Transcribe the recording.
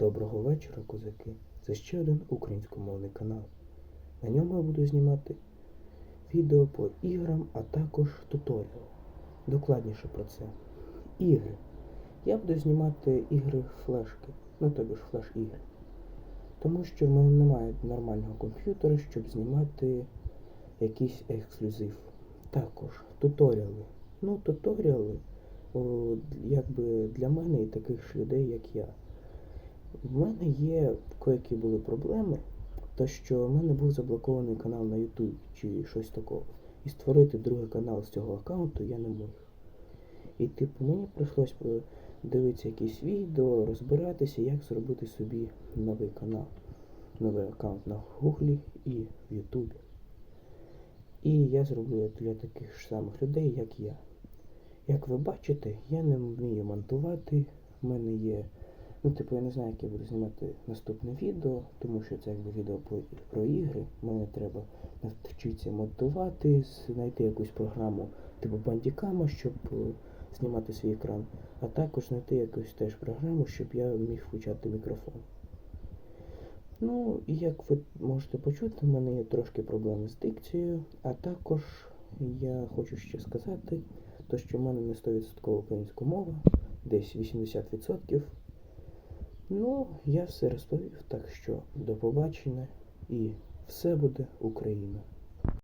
Доброго вечора, козаки. Це ще один українськомовний канал. На ньому я буду знімати відео по іграм, а також туторіал. Докладніше про це. Ігри. Я буду знімати ігри флешки, ну тобі ж флеш-ігри. Тому що в мене немає нормального комп'ютера, щоб знімати якийсь ексклюзив. Також туторіали. Ну, туторіали, о, якби для мене і таких ж людей, як я. В мене є коякі були проблеми, то що в мене був заблокований канал на YouTube чи щось такого. І створити другий канал з цього аккаунту я не міг. І типу мені прийшлось е, дивитися якісь відео, розбиратися, як зробити собі новий канал, новий аккаунт на Гуглі і в Ютубі. І я зроблю для таких ж самих людей, як я. Як ви бачите, я не вмію монтувати, в мене є Ну, типу, я не знаю, як я буду знімати наступне відео, тому що це якби відео про, ігри. Мені треба навчитися монтувати, знайти якусь програму типу Bandicam, щоб е, знімати свій екран, а також знайти якусь теж програму, щоб я міг включати мікрофон. Ну, і як ви можете почути, в мене є трошки проблеми з дикцією, а також я хочу ще сказати, то що в мене не 100% українська мова, десь 80%. Ну, я все розповів, так що до побачення і все буде Україна.